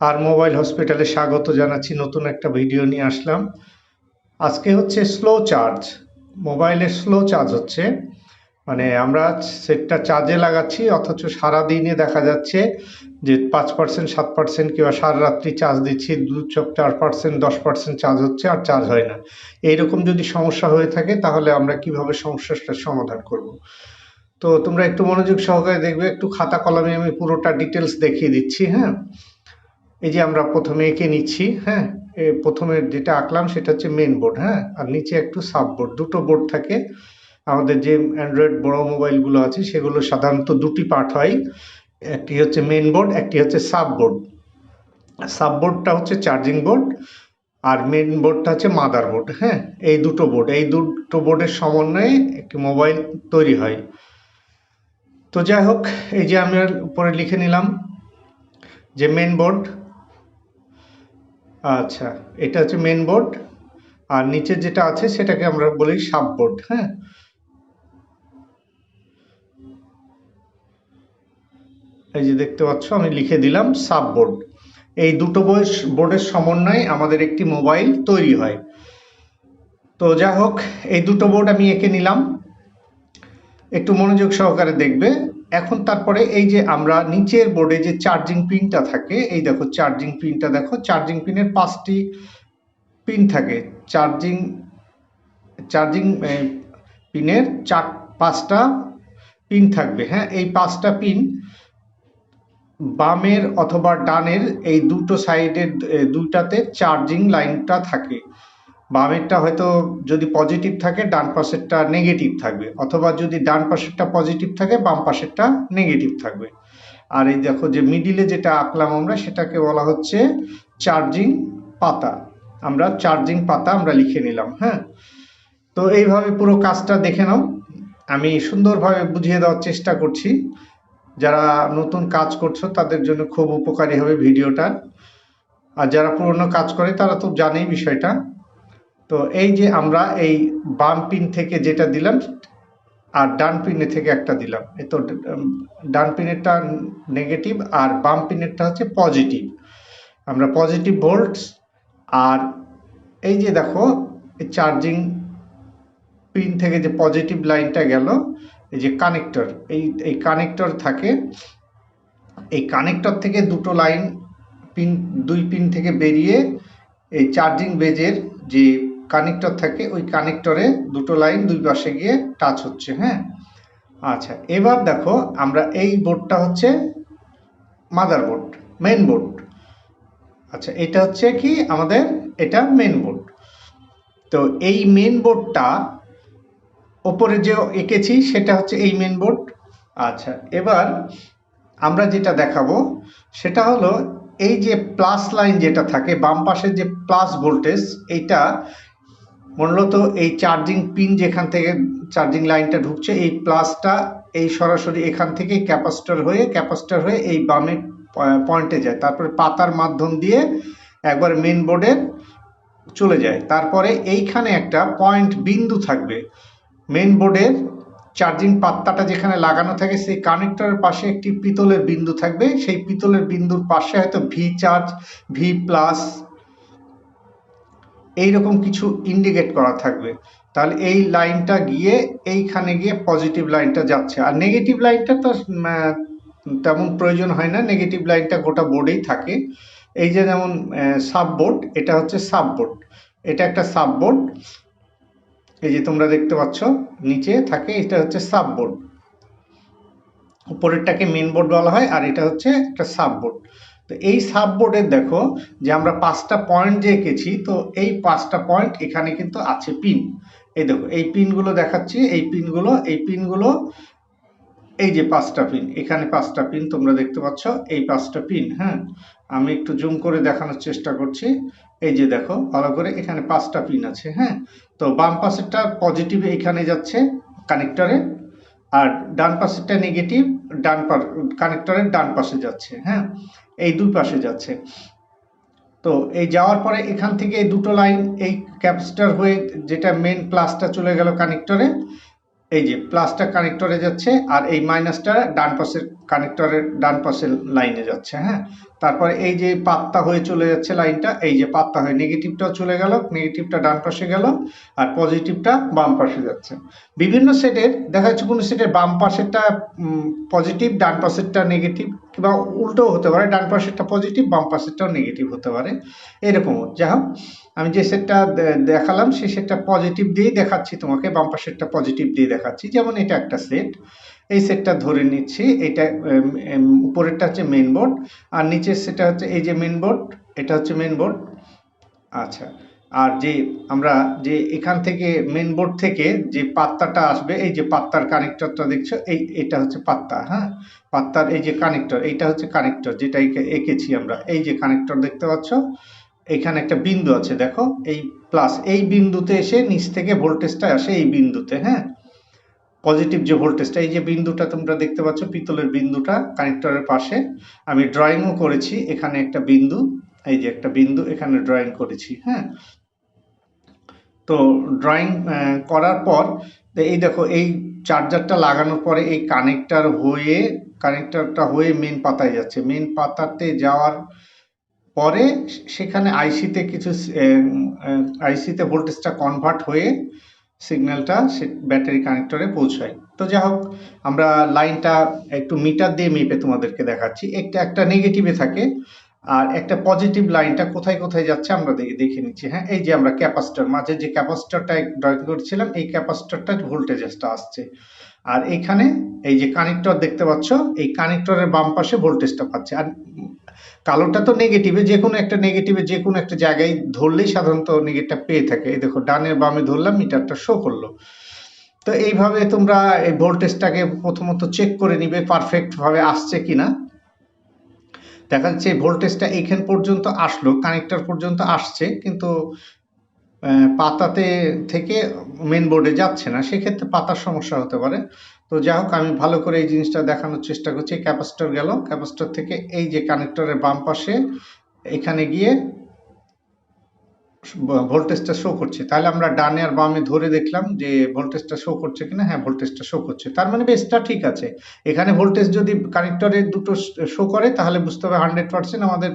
আর mobile হসপিটালে স্বাগত জানাচ্ছি। নতুন একটা ভিডিও নিয়ে আসলাম। আজকে হচ্ছে স্লো চার্জ। মোবাইলের স্লো চার্জ হচ্ছে। মানে আমরা সেটটা চার্জে লাগাচ্ছি, অথচ সারা দিনে দেখা যাচ্ছে যে পাঁচ পার্সেন্ট, সাত পার্সেন্ট কিংবা সারা রাত্রি চার্জ দিচ্ছি, দু চোখ চার পার্সেন্ট, দশ পার্সেন্ট চার্জ হচ্ছে আর চার্জ হয় না। এইরকম যদি সমস্যা হয়ে থাকে, তাহলে আমরা কীভাবে সমস্যাটার সমাধান করব? তো তোমরা একটু মনোযোগ সহকারে দেখবে, একটু খাতা কলমে আমি পুরোটা ডিটেলস দেখিয়ে দিচ্ছি হ্যাঁ? এই যে আমরা প্রথমে এঁকে নিচ্ছি হ্যাঁ? প্রথমে যেটা আঁকলাম সেটা হচ্ছে মেন বোর্ড হ্যাঁ? আর নিচে একটু সাব বোর্ড দুটো বোর্ড থাকে। আমাদের যে অ্যান্ড্রয়েড বড় মোবাইলগুলো আছে, সেগুলো সাধারণত দুটি পার্ট হয়। একটি হচ্ছে মেন বোর্ড একটি হচ্ছে সাব বোর্ড সাব বোর্ডটা হচ্ছে চার্জিং বোর্ড আর মেন বোর্ডটা হচ্ছে মাদার বোর্ড হ্যাঁ? এই দুটো বোর্ড এই দুটো বোর্ডের সমন্বয়ে একটি মোবাইল তৈরি হয়। তো যাই হোক, এই যে আমি উপরে লিখে নিলাম যে মেন বোর্ড আচ্ছা এটা হচ্ছে মেন বোর্ড আর নিচে যেটা আছে সেটাকে আমরা বলি সাব বোর্ড হ্যাঁ? এই যে দেখতে পাচ্ছ, আমি লিখে দিলাম সাব বোর্ড এই দুটো বয়স বোর্ডের সমন্বয়ে আমাদের একটি মোবাইল তৈরি হয়। তো যাই হোক, এই দুটো বোর্ড আমি এঁকে নিলাম। একটু মনোযোগ সহকারে দেখবে। এখন তারপরে এই যে আমরা নিচের বোর্ডে যে চার্জিং পিনটা থাকে, এই দেখো চার্জিং পিনটা দেখো চার্জিং পিনের পাঁচটি পিন থাকে। চার্জিং চার্জিং পিনের চার, পাঁচটা পিন থাকবে হ্যাঁ? এই পাঁচটা পিন বামের অথবা ডানের এই দুটো সাইডের দুইটাতে চার্জিং লাইনটা থাকে। বামেরটা হয়তো যদি পজিটিভ থাকে, ডান পাশেরটা নেগেটিভ থাকবে। অথবা যদি ডান পাশেরটা পজিটিভ থাকে, বাম পাশেরটা নেগেটিভ থাকবে। আর এই দেখো যে মিডিলে যেটা আঁকলাম আমরা, সেটাকে বলা হচ্ছে চার্জিং পাতা। আমরা চার্জিং পাতা আমরা লিখে নিলাম হ্যাঁ? তো এইভাবে পুরো কাজটা দেখে নাও। আমি সুন্দরভাবে বুঝিয়ে দেওয়ার চেষ্টা করছি। যারা নতুন কাজ করছ, তাদের জন্য খুব উপকারী হবে ভিডিওটা। আর যারা পুরনো কাজ করে, তারা তো জানেই বিষয়টা। তো এই যে আমরা এই বাম পিন থেকে যেটা দিলাম আর ডান পিনে থেকে একটা দিলাম তো ডান পিনেরটা নেগেটিভ আর বাম পিনেরটা হচ্ছে পজিটিভ আমরা পজিটিভ ভোল্টস আর এই যে দেখো চার্জিং পিন থেকে যে পজিটিভ লাইনটা গেল, এই যে কানেক্টর এই এই কানেক্টর থাকে, এই কানেক্টর থেকে দুটো লাইন পিন দুই পিন থেকে বেরিয়ে এই চার্জিং বেজের যে কানেক্টর থাকে, ওই কানেক্টরে দুটো লাইন দুই পাশে গিয়ে টাচ হচ্ছে হ্যাঁ? আচ্ছা এবার দেখো আমরা এই বোর্ডটা হচ্ছে মাদার বোর্ড মেন বোর্ড আচ্ছা এটা হচ্ছে কি আমাদের, এটা মেন বোর্ড তো এই মেন বোর্ডটা ওপরে যে এঁকেছি, সেটা হচ্ছে এই মেন বোর্ড আচ্ছা এবার আমরা যেটা দেখাবো, সেটা হলো এই যে প্লাস লাইন যেটা থাকে, বাম পাশের যে প্লাস ভোল্টেজ এইটা মূলত এই চার্জিং পিন যেখান থেকে চার্জিং লাইনটা ঢুকছে, এই প্লাসটা এই সরাসরি এখান থেকে ক্যাপাসিটর হয়ে ক্যাপাসিটর হয়ে এই বামে পয়েন্টে যায়। তারপরে পাতার মাধ্যম দিয়ে একবার মেন বোর্ডের চলে যায়। তারপরে এইখানে একটা পয়েন্ট বিন্দু থাকবে। মেন বোর্ডের চার্জিং পাত্তাটা যেখানে লাগানো থাকে, সেই কানেক্টরের পাশে একটি পিতলের বিন্দু থাকবে। সেই পিতলের বিন্দুর পাশে হয়তো ভি চার্জ ভি প্লাস এইরকম কিছু ইন্ডিকেট করা থাকবে। তাহলে এই লাইনটা গিয়ে এইখানে গিয়ে পজিটিভ লাইনটা যাচ্ছে। আর নেগেটিভ লাইনটা তো তেমন প্রয়োজন হয় না। নেগেটিভ লাইনটা গোটা বোর্ডেই থাকে। এই যে যেমন সাব বোর্ড এটা হচ্ছে সাব বোর্ড এটা একটা সাব বোর্ড এই যে তোমরা দেখতে পাচ্ছ, নিচে থাকে, এটা হচ্ছে সাব বোর্ড উপরেরটাকে মেন বোর্ড বলা হয়, আর এটা হচ্ছে একটা সাব বোর্ড তো এই সাব বোর্ডের দেখো যে আমরা পাঁচটা পয়েন্ট যে এঁকেছি, তো এই পাঁচটা পয়েন্ট এখানে কিন্তু আছে পিন। এই দেখো, এই পিনগুলো দেখাচ্ছি, এই পিনগুলো এই পিনগুলো, এই যে পাঁচটা পিন, এখানে পাঁচটা পিন তোমরা দেখতে পাচ্ছ, এই পাঁচটা পিন হ্যাঁ? আমি একটু জুম করে দেখানোর চেষ্টা করছি। এই যে দেখো, ভালো করে এখানে পাঁচটা পিন আছে হ্যাঁ? তো বাম পাশেরটা পজিটিভ এখানে যাচ্ছে কানেক্টরে, আর ডান পাশেরটা নেগেটিভ, ডান কানেক্টরের ডান পাশে যাচ্ছে হ্যাঁ? এই দুই পাশে যাচ্ছে। তো এই যাওয়ার পরে এখান থেকে এই দুটো লাইন এই ক্যাপাসিটার হয়ে যেটা মেন প্লাসটা চলে গেল কানেক্টরে এই যে প্লাসটা কানেক্টরে যাচ্ছে আর এই মাইনাসটা ডান পাশের কানেক্টরের ডান পাশের লাইনে যাচ্ছে হ্যাঁ? তারপরে এই যে পাত্তা হয়ে চলে যাচ্ছে লাইনটা এই যে পাত্তা হয়ে নেগেটিভটাও চলে গেল নেগেটিভটা ডান পাশে গেল আর পজিটিভটা বাম পাশে যাচ্ছে। বিভিন্ন সেটের দেখা যাচ্ছে কোনো সেটের বাম পাশেরটা পজিটিভ ডান পাশেরটা নেগেটিভ কিংবা উল্টোও হতে পারে, ডান পাশেরটা পজিটিভ বাম পাশেরটাও নেগেটিভ হতে পারে। এরকমও। যা হোক আমি যে সেটটা দেখালাম সেই সেটটা পজিটিভ দিয়েই দেখাচ্ছি তোমাকে, বাম পাশেরটা পজিটিভ দিয়ে দেখাচ্ছি। যেমন এটা একটা সেট এই সেটটা ধরে নিচ্ছি, এটা উপরেরটা হচ্ছে মেন বোর্ড আর নিচের সেটা হচ্ছে, এই যে মেন বোর্ড এটা হচ্ছে মেন বোর্ড আচ্ছা আর যে আমরা যে এখান থেকে মেন বোর্ড থেকে যে পাত্তাটা আসবে, এই যে পাত্তার কানেক্টরটা দেখছ, এই, এটা হচ্ছে পাত্তা হ্যাঁ? পাত্তার এই যে কানেক্টর এইটা হচ্ছে কানেক্টর যেটা এঁকে- এঁকেছি আমরা। এই যে কানেক্টর দেখতে পাচ্ছ এখানে একটা বিন্দু আছে, দেখো, এই প্লাস এই বিন্দুতে এসে নিচ থেকে ভোল্টেজটা আসে এই বিন্দুতে হ্যাঁ? পজিটিভ যে ভোল্টেজটা এই যে বিন্দুটা তোমরা দেখতে পাচ্ছ, পিতলের বিন্দুটা কানেক্টরের পাশে, আমি ড্রয়িংও করেছি, এখানে একটা বিন্দু, এই যে একটা বিন্দু, এখানে ড্রয়িং করেছি হ্যাঁ? তো ড্রয়িং করার পর এই দেখো, এই চার্জারটা লাগানোর পরে এই কানেক্টর হয়ে কানেক্টরটা হয়ে মেন পাতায় যাচ্ছে। মেন পাতাতে যাওয়ার পরে সেখানে আইসিতে কিছু আইসিতে ভোল্টেজটা কনভার্ট হয়ে সিগন্যালটা সে ব্যাটারি কানেক্টরে পৌঁছায়। তো যাই হোক, আমরা লাইনটা একটু মিটার দিয়ে মেপে তোমাদেরকে দেখাচ্ছি। একটা একটা নেগেটিভে থাকে, আর একটা পজিটিভ লাইনটা কোথায় কোথায় যাচ্ছে আমরা দেখে দেখে নিচ্ছি। হ্যাঁ এই যে আমরা ক্যাপাসিটর মাঝে যে ক্যাপাসিটরটা ড্রয়িং করেছিলাম, এই ক্যাপাসিটরটা ভোল্টেজটা আসছে। আর এখানে এই যে কানেক্টর দেখতে পাচ্ছ, এই কানেক্টরের বাম পাশে ভোল্টেজটা পাচ্ছে। আর কালোটা তো নেগেটিভে যে কোনো একটা নেগেটিভে যে কোনো একটা জায়গায় ধরলেই সাধারণত নেগেটিভটা পেয়ে থাকে। এই দেখো, ডানের বামে ধরলাম, মিটারটা শো করল। তো এইভাবে তোমরা এই ভোল্টেজটাকে প্রথমত চেক করে নিবে পারফেক্ট ভাবে আসছে কিনা। দেখা যাচ্ছে ভোল্টেজটা এইখান পর্যন্ত আসলো কানেক্টর পর্যন্ত আসছে, কিন্তু পাতাতে থেকে মেন বোর্ডে যাচ্ছে না, সেক্ষেত্রে পাতার সমস্যা হতে পারে। তো যাই হোক, আমি ভালো করে এই জিনিসটা দেখানোর চেষ্টা করছি। ক্যাপাসিটর গেল, ক্যাপাসিটর থেকে এই যে কানেক্টরের বাম পাশে এখানে গিয়ে ভোল্টেজটা শো করছে। তাহলে আমরা ডানে আর বামে ধরে দেখলাম যে ভোল্টেজটা শো করছে কিনা। হ্যাঁ ভোল্টেজটা শো করছে। তার মানে বেসটা ঠিক আছে। এখানে ভোল্টেজ যদি কানেক্টরে দুটো শো করে, তাহলে বুঝতে হবে হান্ড্রেড পার্সেন্ট আমাদের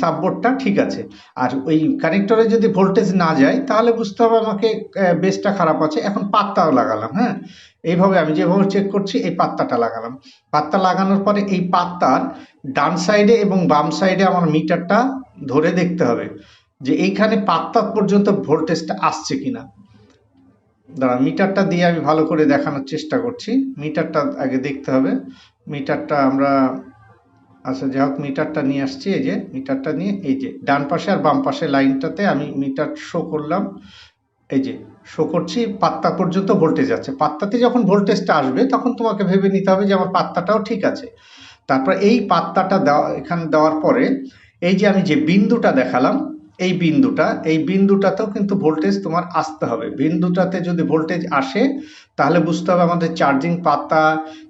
সাববোর্ডটা ঠিক আছে। আর ওই কানেক্টরে যদি ভোল্টেজ না যায়, তাহলে বুঝতে হবে আমাকে বেসটা খারাপ আছে। এখন পাত্তাও লাগালাম হ্যাঁ? এইভাবে আমি যেভাবে চেক করছি, এই পাত্তাটা লাগালাম। পাত্তা লাগানোর পরে এই পাত্তার ডান সাইডে এবং বাম সাইডে আমার মিটারটা ধরে দেখতে হবে যে এইখানে পাত্তা পর্যন্ত ভোল্টেজটা আসছে কিনা। দাঁড়া, মিটারটা দিয়ে আমি ভালো করে দেখানোর চেষ্টা করছি। মিটারটা আগে দেখতে হবে। মিটারটা আমরা আচ্ছা যাই হোক, মিটারটা নিয়ে আসছি, এই যে, মিটারটা নিয়ে, এই যে, ডান পাশে আর বাম পাশে লাইনটাতে আমি মিটার শো করলাম, এই যে শো করছি, পাত্তা পর্যন্ত ভোল্টেজ আছে। পাত্তাতে যখন ভোল্টেজটা আসবে, তখন তোমাকে ভেবে নিতে হবে যে আমার পাত্তাটাও ঠিক আছে। তারপর এই পাত্তাটা দেওয়া, এখানে দেওয়ার পরে, এই যে আমি যে বিন্দুটা দেখালাম, এই বিন্দুটা, এই বিন্দুটাতেও কিন্তু ভোল্টেজ তোমার আসতে হবে। বিন্দুটাতে যদি ভোল্টেজ আসে, তাহলে বুঝতে হবে আমাদের চার্জিং পাত্তা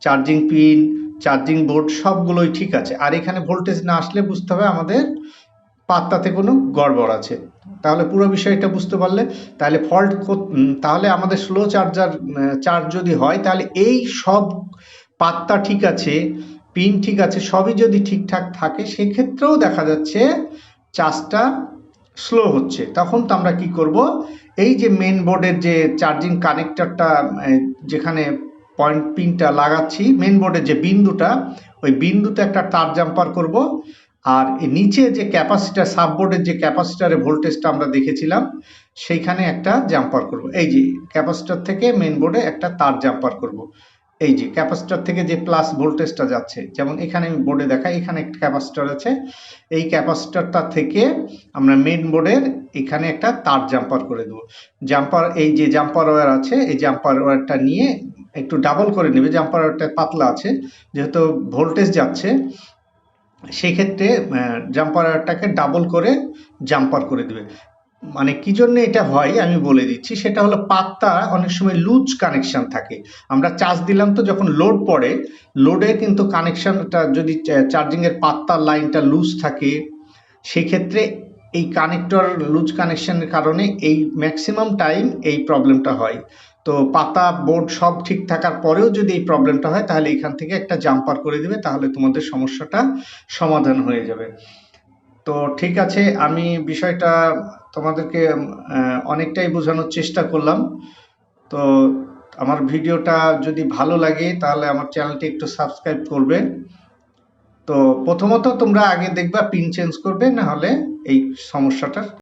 চার্জিং পিন চার্জিং বোর্ড সবগুলোই ঠিক আছে। আর এখানে ভোল্টেজ না আসলে বুঝতে হবে আমাদের পাত্তাতে কোনো গড়বড় আছে। তাহলে পুরো বিষয়টা বুঝতে পারলে, তাহলে ফল্ট তাহলে আমাদের স্লো চার্জার চার্জ যদি হয়, তাহলে এই সব পাত্তা ঠিক আছে পিন ঠিক আছে, সবই যদি ঠিকঠাক থাকে, সেক্ষেত্রেও দেখা যাচ্ছে চার্জটা স্লো হচ্ছে। তখন তো আমরা কি করব? এই যে মেন বোর্ডের যে চার্জিং কানেক্টরটা যেখানে পয়েন্ট পিনটা লাগাচ্ছি মেন বোর্ডের যে বিন্দুটা, ওই বিন্দুতে একটা তার জাম্পার করব। আর নিচে যে ক্যাপাসিটার সাববোর্ডের যে ক্যাপাসিটারের ভোল্টেজটা আমরা দেখেছিলাম, সেইখানে একটা জাম্পার করব। এই যে ক্যাপাসিটার থেকে মেন বোর্ডে একটা তার জাম্পার করব। এই যে ক্যাপাসিটার থেকে যে প্লাস ভোল্টেজটা যাচ্ছে, যেমন এখানে আমি বোর্ডে দেখাই, এখানে একটা ক্যাপাসিটার আছে। এই ক্যাপাসিটারটা থেকে আমরা মেন বোর্ডের এখানে একটা তার জাম্পার করে দেবো। জাম্পার এই যে জাম্পার ওয়্যার আছে, এই জাম্পার ওয়্যারটা নিয়ে একটু ডাবল করে নেবে জাম্পার ওয়্যারটা পাতলা আছে, যেহেতু ভোল্টেজ যাচ্ছে, সেক্ষেত্রে জাম্পার ওয়্যারটাকে ডাবল করে জাম্পার করে দেবে। মানে কি জন্য এটা হয়, আমি বলে দিচ্ছি, সেটা হলো পাত্তা অনেক সময় লুজ কানেকশন থাকে। আমরা চার্জ দিলাম তো যখন লোড পড়ে লোডে কিন্তু কানেকশনটা যদি চার্জিংয়ের পাত্তার লাইনটা লুজ থাকে, সেক্ষেত্রে এই কানেক্টর লুজ কানেকশনের কারণে এই ম্যাক্সিমাম টাইম এই প্রবলেমটা হয়। তো পাতা বোর্ড সব ঠিক থাকার পরেও যদি এই প্রবলেমটা হয়, তাহলে এখান থেকে একটা জাম্পার করে দিবে, তাহলে তোমাদের সমস্যাটা সমাধান হয়ে যাবে। তো ঠিক আছে, আমি বিষয়টা তোমাদেরকে অনেকটাই বোঝানোর চেষ্টা করলাম। তো আমার ভিডিওটা যদি ভালো লাগে, তাহলে আমার চ্যানেলটি একটু সাবস্ক্রাইব করবে। তো প্রথমত তোমরা আগে দেখবা পিন চেঞ্জ করবে, না হলে এই সমস্যাটার